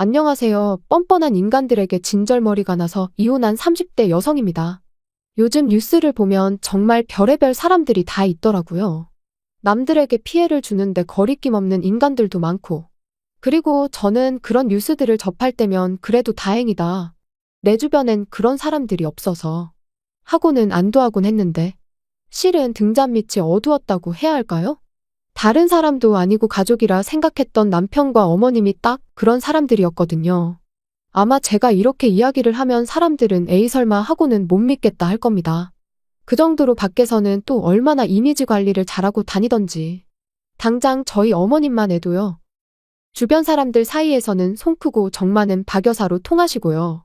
안녕하세요. 뻔뻔한 인간들에게 진절머리가 나서 이혼한 30대 여성입니다. 요즘 뉴스를 보면 정말 별의별 사람들이 다 있더라고요. 남들에게 피해를 주는데 거리낌 없는 인간들도 많고. 그리고 저는 그런 뉴스들을 접할 때면 그래도 다행이다. 내 주변엔 그런 사람들이 없어서. 하고는 안도하곤 했는데. 실은 등잔 밑이 어두웠다고 해야 할까요? 다른 사람도 아니고 가족이라 생각했던 남편과 어머님이 딱 그런 사람들이었거든요. 아마 제가 이렇게 이야기를 하면 사람들은 에이 설마 하고는 못 믿겠다 할 겁니다. 그 정도로 밖에서는 또 얼마나 이미지 관리를 잘하고 다니던지. 당장 저희 어머님만 해도요. 주변 사람들 사이에서는 손 크고 정 많은 박 여사로 통하시고요.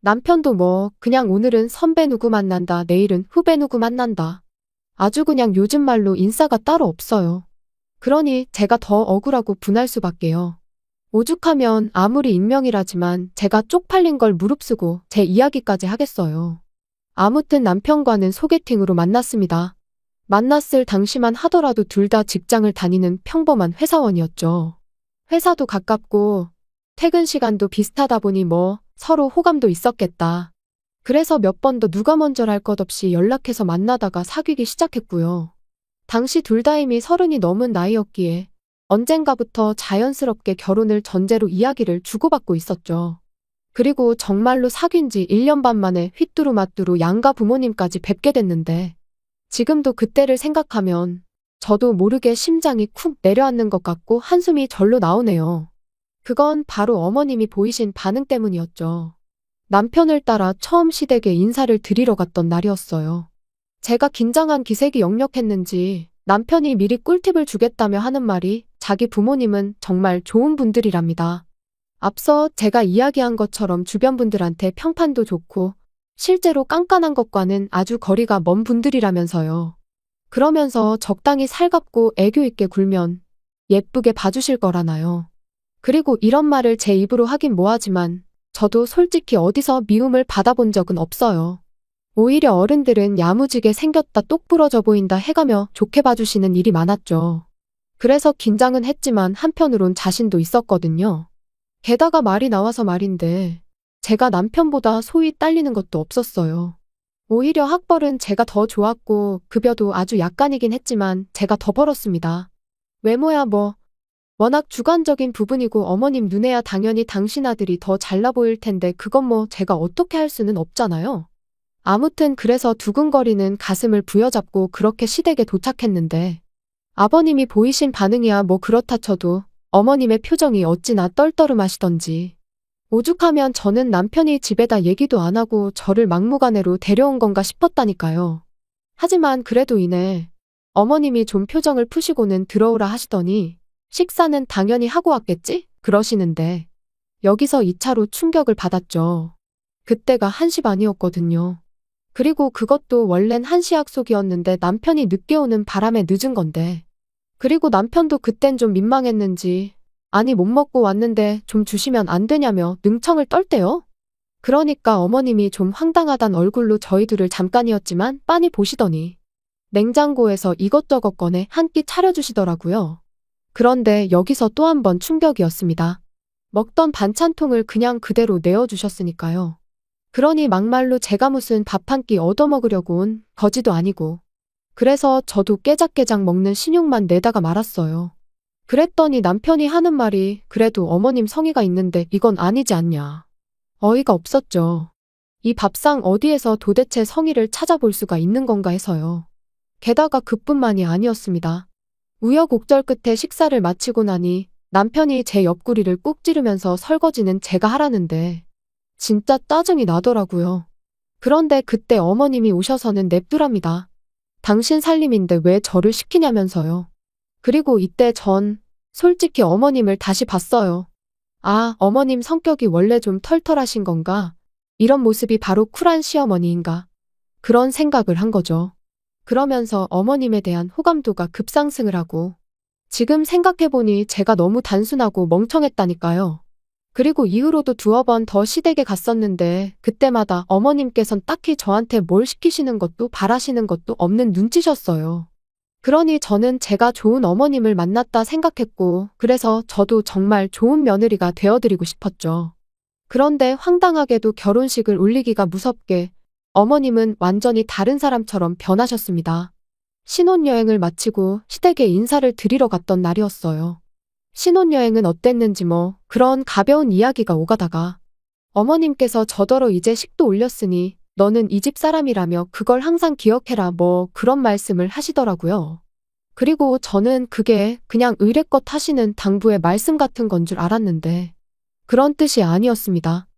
남편도 뭐 그냥 오늘은 선배 누구 만난다 내일은 후배 누구 만난다. 아주 그냥 요즘 말로 인싸가 따로 없어요. 그러니 제가 더 억울하고 분할 수밖에요. 오죽하면 아무리 익명이라지만 제가 쪽팔린 걸 무릅쓰고 제 이야기까지 하겠어요. 아무튼 남편과는 소개팅으로 만났습니다. 만났을 당시만 하더라도 둘 다 직장을 다니는 평범한 회사원이었죠. 회사도 가깝고 퇴근 시간도 비슷하다 보니 뭐 서로 호감도 있었겠다. 그래서 몇 번도 누가 먼저랄 것 없이 연락해서 만나다가 사귀기 시작했고요. 당시 둘 다 이미 서른이 넘은 나이였기에 언젠가부터 자연스럽게 결혼을 전제로 이야기를 주고받고 있었죠. 그리고 정말로 사귄 지 1년 반 만에 휘뚜루마뚜루 양가 부모님까지 뵙게 됐는데 지금도 그때를 생각하면 저도 모르게 심장이 쿵 내려앉는 것 같고 한숨이 절로 나오네요. 그건 바로 어머님이 보이신 반응 때문이었죠. 남편을 따라 처음 시댁에 인사를 드리러 갔던 날이었어요. 제가 긴장한 기색이 역력했는지 남편이 미리 꿀팁을 주겠다며 하는 말이 자기 부모님은 정말 좋은 분들이랍니다. 앞서 제가 이야기한 것처럼 주변 분들한테 평판도 좋고 실제로 깐깐한 것과는 아주 거리가 먼 분들이라면서요. 그러면서 적당히 살갑고 애교 있게 굴면 예쁘게 봐주실 거라나요. 그리고 이런 말을 제 입으로 하긴 뭐하지만 저도 솔직히 어디서 미움을 받아본 적은 없어요. 오히려 어른들은 야무지게 생겼다 똑 부러져 보인다 해가며 좋게 봐주시는 일이 많았죠. 그래서 긴장은 했지만 한편으론 자신도 있었거든요. 게다가 말이 나와서 말인데 제가 남편보다 소위 딸리는 것도 없었어요. 오히려 학벌은 제가 더 좋았고 급여도 아주 약간이긴 했지만 제가 더 벌었습니다. 외모야 뭐 워낙 주관적인 부분이고 어머님 눈에야 당연히 당신 아들이 더 잘나 보일 텐데 그건 뭐 제가 어떻게 할 수는 없잖아요. 아무튼 그래서 두근거리는 가슴을 부여잡고 그렇게 시댁에 도착했는데 아버님이 보이신 반응이야 뭐 그렇다 쳐도 어머님의 표정이 어찌나 떨떠름하시던지 오죽하면 저는 남편이 집에다 얘기도 안 하고 저를 막무가내로 데려온 건가 싶었다니까요. 하지만 그래도 이내 어머님이 좀 표정을 푸시고는 들어오라 하시더니 식사는 당연히 하고 왔겠지? 그러시는데 여기서 2차로 충격을 받았죠. 그때가 1시 반이었거든요. 그리고 그것도 원래는 1시 약속이었는데 남편이 늦게 오는 바람에 늦은 건데. 그리고 남편도 그땐 좀 민망했는지 아니 못 먹고 왔는데 좀 주시면 안 되냐며 능청을 떨대요. 그러니까 어머님이 좀 황당하단 얼굴로 저희들을 잠깐이었지만 빤히 보시더니 냉장고에서 이것저것 꺼내 한 끼 차려주시더라고요. 그런데 여기서 또 한 번 충격이었습니다. 먹던 반찬통을 그냥 그대로 내어주셨으니까요. 그러니 막말로 제가 무슨 밥 한 끼 얻어먹으려고 온 거지도 아니고. 그래서 저도 깨작깨작 먹는 신용만 내다가 말았어요. 그랬더니 남편이 하는 말이 그래도 어머님 성의가 있는데 이건 아니지 않냐. 어이가 없었죠. 이 밥상 어디에서 도대체 성의를 찾아볼 수가 있는 건가 해서요. 게다가 그뿐만이 아니었습니다. 우여곡절 끝에 식사를 마치고 나니 남편이 제 옆구리를 꾹 찌르면서 설거지는 제가 하라는데 진짜 짜증이 나더라고요. 그런데 그때 어머님이 오셔서는 냅두랍니다. 당신 살림인데 왜 저를 시키냐면서요. 그리고 이때 전 솔직히 어머님을 다시 봤어요. 아, 어머님 성격이 원래 좀 털털하신 건가? 이런 모습이 바로 쿨한 시어머니인가? 그런 생각을 한 거죠. 그러면서 어머님에 대한 호감도가 급상승을 하고 지금 생각해보니 제가 너무 단순하고 멍청했다니까요. 그리고 이후로도 두어 번 더 시댁에 갔었는데 그때마다 어머님께선 딱히 저한테 뭘 시키시는 것도 바라시는 것도 없는 눈치셨어요. 그러니 저는 제가 좋은 어머님을 만났다 생각했고, 그래서 저도 정말 좋은 며느리가 되어드리고 싶었죠. 그런데 황당하게도 결혼식을 올리기가 무섭게 어머님은 완전히 다른 사람처럼 변하셨습니다. 신혼여행을 마치고 시댁에 인사를 드리러 갔던 날이었어요. 신혼여행은 어땠는지 뭐 그런 가벼운 이야기가 오가다가 어머님께서 저더러 이제 식도 올렸으니 너는 이 집 사람이라며 그걸 항상 기억해라 뭐 그런 말씀을 하시더라고요. 그리고 저는 그게 그냥 의례껏 하시는 당부의 말씀 같은 건 줄 알았는데 그런 뜻이 아니었습니다.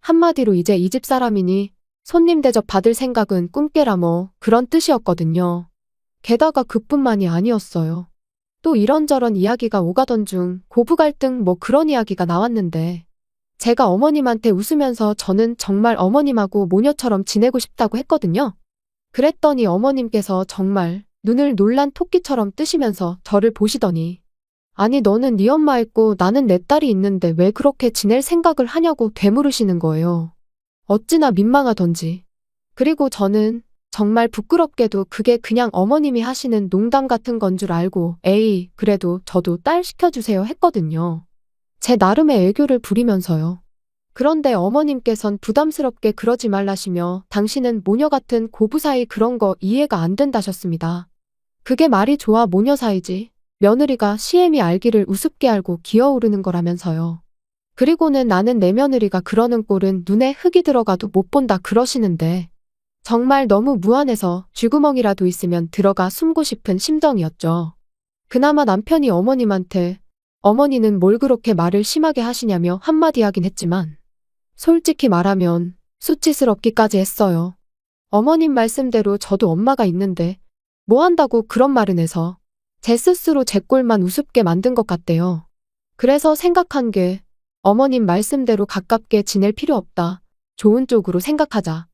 한마디로 이제 이 집 사람이니 손님 대접 받을 생각은 꿈깨라 뭐 그런 뜻이었거든요. 게다가 그뿐만이 아니었어요. 또 이런저런 이야기가 오가던 중 고부 갈등 뭐 그런 이야기가 나왔는데 제가 어머님한테 웃으면서 저는 정말 어머님하고 모녀처럼 지내고 싶다고 했거든요. 그랬더니 어머님께서 정말 눈을 놀란 토끼처럼 뜨시면서 저를 보시더니 아니 너는 네 엄마 있고 나는 내 딸이 있는데 왜 그렇게 지낼 생각을 하냐고 되물으시는 거예요. 어찌나 민망하던지. 그리고 저는 정말 부끄럽게도 그게 그냥 어머님이 하시는 농담 같은 건 줄 알고 에이 그래도 저도 딸 시켜주세요 했거든요. 제 나름의 애교를 부리면서요. 그런데 어머님께선 부담스럽게 그러지 말라시며 당신은 모녀 같은 고부 사이 그런 거 이해가 안 된다셨습니다. 그게 말이 좋아 모녀 사이지. 며느리가 시엠이 알기를 우습게 알고 기어오르는 거라면서요. 그리고는 나는 내 며느리가 그러는 꼴은 눈에 흙이 들어가도 못 본다 그러시는데 정말 너무 무안해서 쥐구멍이라도 있으면 들어가 숨고 싶은 심정이었죠. 그나마 남편이 어머님한테 어머니는 뭘 그렇게 말을 심하게 하시냐며 한마디 하긴 했지만 솔직히 말하면 수치스럽기까지 했어요. 어머님 말씀대로 저도 엄마가 있는데 뭐 한다고 그런 말은 해서 제 스스로 제 꼴만 우습게 만든 것 같대요. 그래서 생각한 게 어머님 말씀대로 가깝게 지낼 필요 없다. 좋은 쪽으로 생각하자.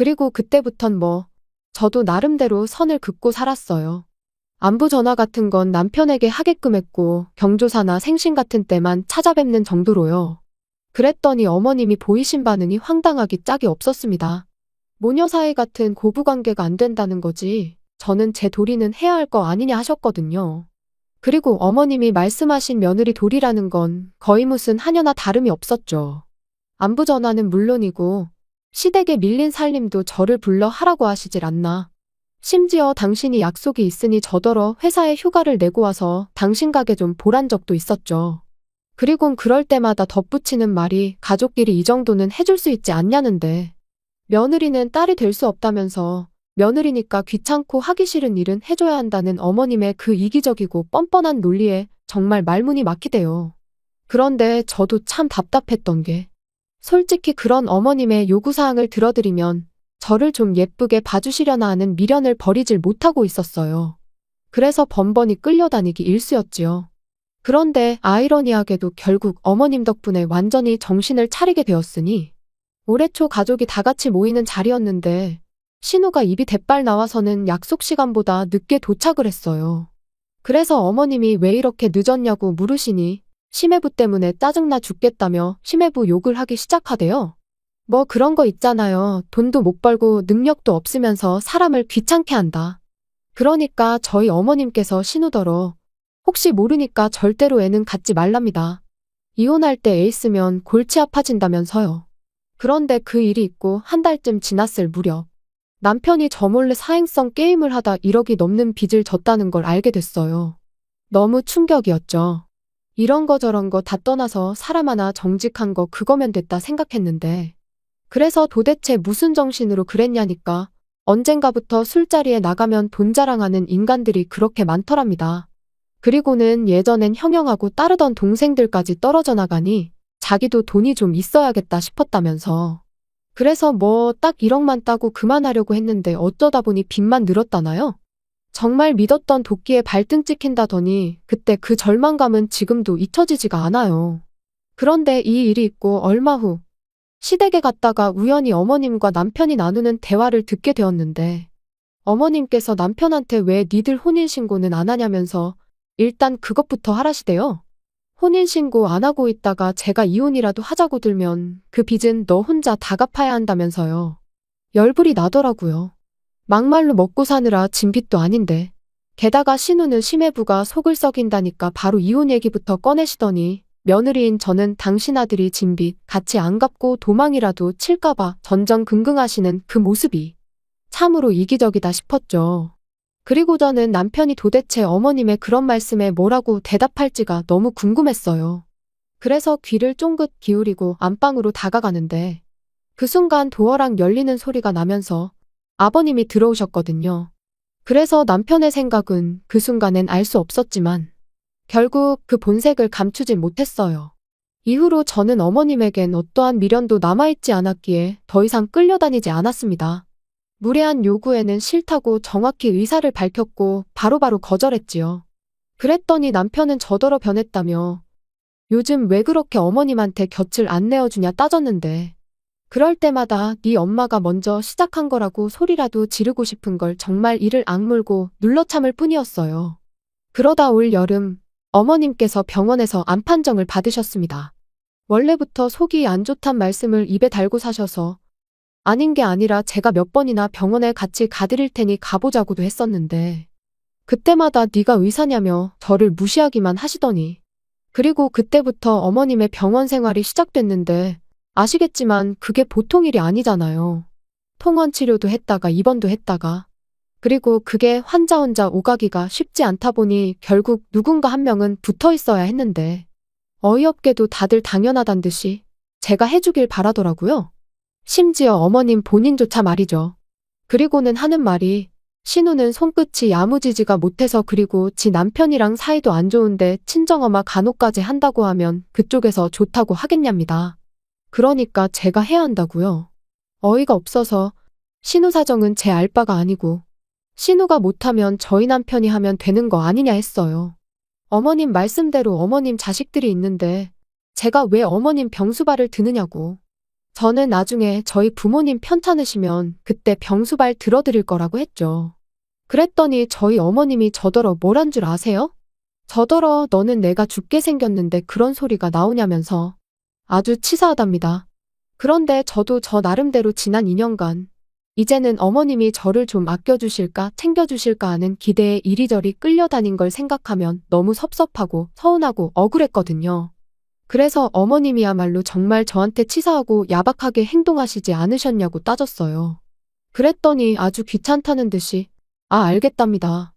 그리고 그때부턴 뭐 저도 나름대로 선을 긋고 살았어요. 안부 전화 같은 건 남편에게 하게끔 했고 경조사나 생신 같은 때만 찾아뵙는 정도로요. 그랬더니 어머님이 보이신 반응이 황당하기 짝이 없었습니다. 모녀 사이 같은 고부관계가 안 된다는 거지. 저는 제 도리는 해야 할 거 아니냐 하셨거든요. 그리고 어머님이 말씀하신 며느리 도리라는 건 거의 무슨 하녀나 다름이 없었죠. 안부 전화는 물론이고 시댁에 밀린 살림도 저를 불러 하라고 하시질 않나. 심지어 당신이 약속이 있으니 저더러 회사에 휴가를 내고 와서 당신 가게 좀 보란 적도 있었죠. 그리곤 그럴 때마다 덧붙이는 말이 가족끼리 이 정도는 해줄 수 있지 않냐는데 며느리는 딸이 될 수 없다면서 며느리니까 귀찮고 하기 싫은 일은 해줘야 한다는 어머님의 그 이기적이고 뻔뻔한 논리에 정말 말문이 막히대요. 그런데 저도 참 답답했던 게 솔직히 그런 어머님의 요구사항을 들어드리면 저를 좀 예쁘게 봐주시려나 하는 미련을 버리질 못하고 있었어요. 그래서 번번이 끌려다니기 일쑤였지요. 그런데 아이러니하게도 결국 어머님 덕분에 완전히 정신을 차리게 되었으니 올해 초 가족이 다 같이 모이는 자리였는데 신우가 입이 대빨 나와서는 약속 시간보다 늦게 도착을 했어요. 그래서 어머님이 왜 이렇게 늦었냐고 물으시니 심해부 때문에 짜증나 죽겠다며 심해부 욕을 하기 시작하대요. 뭐 그런 거 있잖아요. 돈도 못 벌고 능력도 없으면서 사람을 귀찮게 한다. 그러니까 저희 어머님께서 신우더러 혹시 모르니까 절대로 애는 갖지 말랍니다. 이혼할 때 애 있으면 골치 아파진다면서요. 그런데 그 일이 있고 한 달쯤 지났을 무렵 남편이 저 몰래 사행성 게임을 하다 1억이 넘는 빚을 졌다는 걸 알게 됐어요. 너무 충격이었죠. 이런 거 저런 거 다 떠나서 사람 하나 정직한 거 그거면 됐다 생각했는데 그래서 도대체 무슨 정신으로 그랬냐니까 언젠가부터 술자리에 나가면 돈 자랑하는 인간들이 그렇게 많더랍니다. 그리고는 예전엔 형형하고 따르던 동생들까지 떨어져 나가니 자기도 돈이 좀 있어야겠다 싶었다면서. 그래서 뭐 딱 1억만 따고 그만하려고 했는데 어쩌다 보니 빚만 늘었다나요? 정말 믿었던 도끼에 발등 찍힌다더니 그때 그 절망감은 지금도 잊혀지지가 않아요. 그런데 이 일이 있고 얼마 후 시댁에 갔다가 우연히 어머님과 남편이 나누는 대화를 듣게 되었는데 어머님께서 남편한테 왜 니들 혼인신고는 안 하냐면서 일단 그것부터 하라시대요. 혼인신고 안 하고 있다가 제가 이혼이라도 하자고 들면 그 빚은 너 혼자 다 갚아야 한다면서요. 열불이 나더라고요. 막말로 먹고 사느라 진 빚도 아닌데 게다가 신우는 심해부가 속을 썩인다니까 바로 이혼 얘기부터 꺼내시더니 며느리인 저는 당신 아들이 진빚 같이 안 갚고 도망이라도 칠까봐 전전긍긍하시는 그 모습이 참으로 이기적이다 싶었죠. 그리고 저는 남편이 도대체 어머님의 그런 말씀에 뭐라고 대답할지가 너무 궁금했어요. 그래서 귀를 쫑긋 기울이고 안방으로 다가가는데 그 순간 도어랑 열리는 소리가 나면서 아버님이 들어오셨거든요. 그래서 남편의 생각은 그 순간엔 알 수 없었지만 결국 그 본색을 감추지 못했어요. 이후로 저는 어머님에겐 어떠한 미련도 남아있지 않았기에 더 이상 끌려다니지 않았습니다. 무례한 요구에는 싫다고 정확히 의사를 밝혔고 바로바로 거절했지요. 그랬더니 남편은 저더러 변했다며 요즘 왜 그렇게 어머님한테 곁을 안 내어주냐 따졌는데 그럴 때마다 네 엄마가 먼저 시작한 거라고 소리라도 지르고 싶은 걸 정말 이를 악물고 눌러 참을 뿐이었어요. 그러다 올 여름 어머님께서 병원에서 암 판정을 받으셨습니다. 원래부터 속이 안 좋단 말씀을 입에 달고 사셔서 아닌 게 아니라 제가 몇 번이나 병원에 같이 가드릴 테니 가보자고도 했었는데 그때마다 네가 의사냐며 저를 무시하기만 하시더니 그리고 그때부터 어머님의 병원 생활이 시작됐는데 아시겠지만 그게 보통 일이 아니잖아요. 통원 치료도 했다가 입원도 했다가 그리고 그게 환자 혼자 오가기가 쉽지 않다 보니 결국 누군가 한 명은 붙어 있어야 했는데 어이없게도 다들 당연하단 듯이 제가 해주길 바라더라고요. 심지어 어머님 본인조차 말이죠. 그리고는 하는 말이 신우는 손끝이 야무지지가 못해서 그리고 지 남편이랑 사이도 안 좋은데 친정엄마 간호까지 한다고 하면 그쪽에서 좋다고 하겠냐입니다. 그러니까 제가 해야 한다고요. 어이가 없어서 신우 사정은 제 알바가 아니고 신우가 못하면 저희 남편이 하면 되는 거 아니냐 했어요. 어머님 말씀대로 어머님 자식들이 있는데 제가 왜 어머님 병수발을 드느냐고. 저는 나중에 저희 부모님 편찮으시면 그때 병수발 들어드릴 거라고 했죠. 그랬더니 저희 어머님이 저더러 뭘 한 줄 아세요? 저더러 너는 내가 죽게 생겼는데 그런 소리가 나오냐면서 아주 치사하답니다. 그런데 저도 저 나름대로 지난 2년간 이제는 어머님이 저를 좀 아껴주실까 챙겨주실까 하는 기대에 이리저리 끌려다닌 걸 생각하면 너무 섭섭하고 서운하고 억울했거든요. 그래서 어머님이야말로 정말 저한테 치사하고 야박하게 행동하시지 않으셨냐고 따졌어요. 그랬더니 아주 귀찮다는 듯이 아 알겠답니다.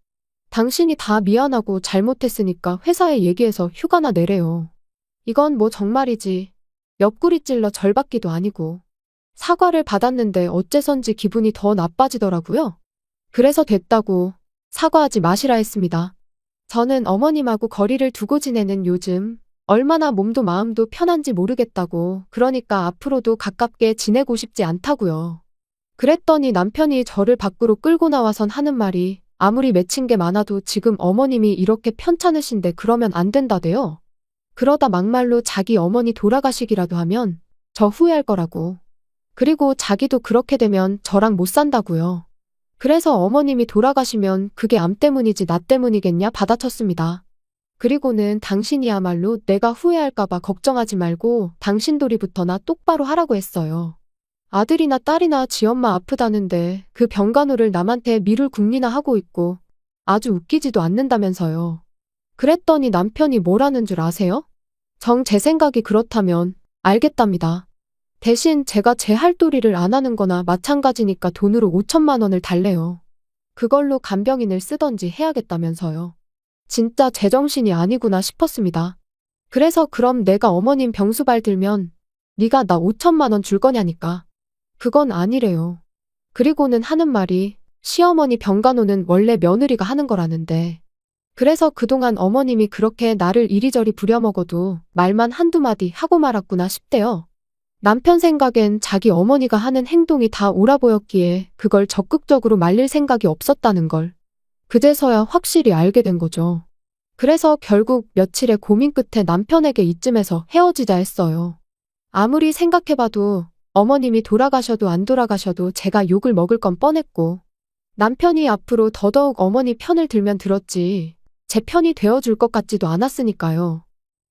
당신이 다 미안하고 잘못했으니까 회사에 얘기해서 휴가나 내래요. 이건 뭐 정말이지. 옆구리 찔러 절받기도 아니고. 사과를 받았는데 어째선지 기분이 더 나빠지더라고요. 그래서 됐다고 사과하지 마시라 했습니다. 저는 어머님하고 거리를 두고 지내는 요즘 얼마나 몸도 마음도 편한지 모르겠다고 그러니까 앞으로도 가깝게 지내고 싶지 않다고요. 그랬더니 남편이 저를 밖으로 끌고 나와선 하는 말이 아무리 맺힌 게 많아도 지금 어머님이 이렇게 편찮으신데 그러면 안 된다대요. 그러다 막말로 자기 어머니 돌아가시기라도 하면 저 후회할 거라고. 그리고 자기도 그렇게 되면 저랑 못 산다고요. 그래서 어머님이 돌아가시면 그게 암 때문이지 나 때문이겠냐 받아쳤습니다. 그리고는 당신이야말로 내가 후회할까봐 걱정하지 말고 당신 도리부터나 똑바로 하라고 했어요. 아들이나 딸이나 지 엄마 아프다는데 그 병간호를 남한테 미룰 궁리나 하고 있고 아주 웃기지도 않는다면서요. 그랬더니 남편이 뭐라는 줄 아세요? 정 제 생각이 그렇다면 알겠답니다. 대신 제가 제 할도리를 안 하는 거나 마찬가지니까 돈으로 5천만 원을 달래요. 그걸로 간병인을 쓰던지 해야겠다면서요. 진짜 제정신이 아니구나 싶었습니다. 그래서 그럼 내가 어머님 병수발 들면 네가 나 5천만 원 줄 거냐니까. 그건 아니래요. 그리고는 하는 말이 시어머니 병간호는 원래 며느리가 하는 거라는데 그래서 그동안 어머님이 그렇게 나를 이리저리 부려먹어도 말만 한두 마디 하고 말았구나 싶대요. 남편 생각엔 자기 어머니가 하는 행동이 다 옳아 보였기에 그걸 적극적으로 말릴 생각이 없었다는 걸. 그제서야 확실히 알게 된 거죠. 그래서 결국 며칠의 고민 끝에 남편에게 이쯤에서 헤어지자 했어요. 아무리 생각해봐도 어머님이 돌아가셔도 안 돌아가셔도 제가 욕을 먹을 건 뻔했고 남편이 앞으로 더더욱 어머니 편을 들면 들었지 제 편이 되어줄 것 같지도 않았으니까요.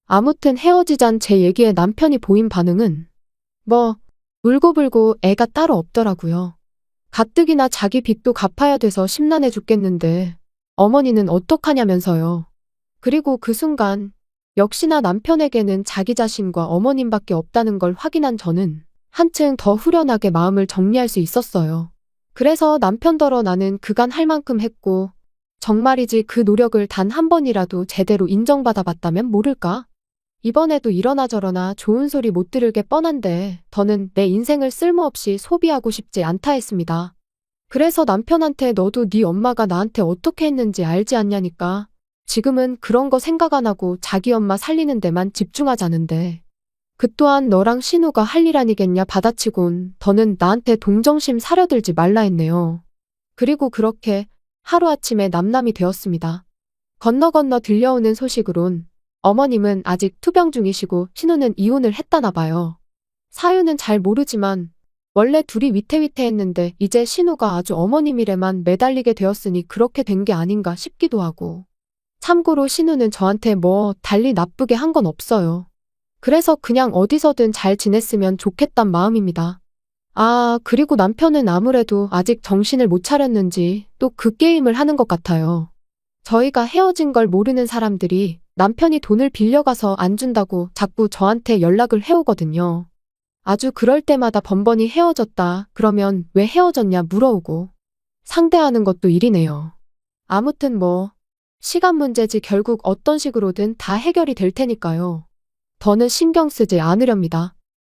아무튼 헤어지잔 제 얘기에 남편이 보인 반응은 뭐 울고불고 애가 따로 없더라고요. 가뜩이나 자기 빚도 갚아야 돼서 심란해 죽겠는데 어머니는 어떡하냐면서요. 그리고 그 순간 역시나 남편에게는 자기 자신과 어머님밖에 없다는 걸 확인한 저는 한층 더 후련하게 마음을 정리할 수 있었어요. 그래서 남편더러 나는 그간 할 만큼 했고 정말이지 그 노력을 단 한 번이라도 제대로 인정받아 봤다면 모를까? 이번에도 이러나 저러나 좋은 소리 못 들을 게 뻔한데 더는 내 인생을 쓸모없이 소비하고 싶지 않다 했습니다. 그래서 남편한테 너도 네 엄마가 나한테 어떻게 했는지 알지 않냐니까. 지금은 그런 거 생각 안 하고 자기 엄마 살리는 데만 집중하자는데. 그 또한 너랑 신우가 할 일 아니겠냐 받아치곤 더는 나한테 동정심 사려들지 말라 했네요. 그리고 그렇게 하루아침에 남남이 되었습니다. 건너 건너 들려오는 소식으론 어머님은 아직 투병 중이시고 신우는 이혼을 했다나 봐요. 사유는 잘 모르지만 원래 둘이 위태위태했는데 이제 신우가 아주 어머님일에만 매달리게 되었으니 그렇게 된 게 아닌가 싶기도 하고. 참고로 신우는 저한테 뭐 달리 나쁘게 한 건 없어요. 그래서 그냥 어디서든 잘 지냈으면 좋겠단 마음입니다. 아, 그리고 남편은 아무래도 아직 정신을 못 차렸는지 또 그 게임을 하는 것 같아요. 저희가 헤어진 걸 모르는 사람들이 남편이 돈을 빌려가서 안 준다고 자꾸 저한테 연락을 해오거든요. 아주 그럴 때마다 번번이 헤어졌다. 그러면 왜 헤어졌냐 물어오고. 상대하는 것도 일이네요. 아무튼 뭐, 시간 문제지 결국 어떤 식으로든 다 해결이 될 테니까요. 더는 신경 쓰지 않으렵니다.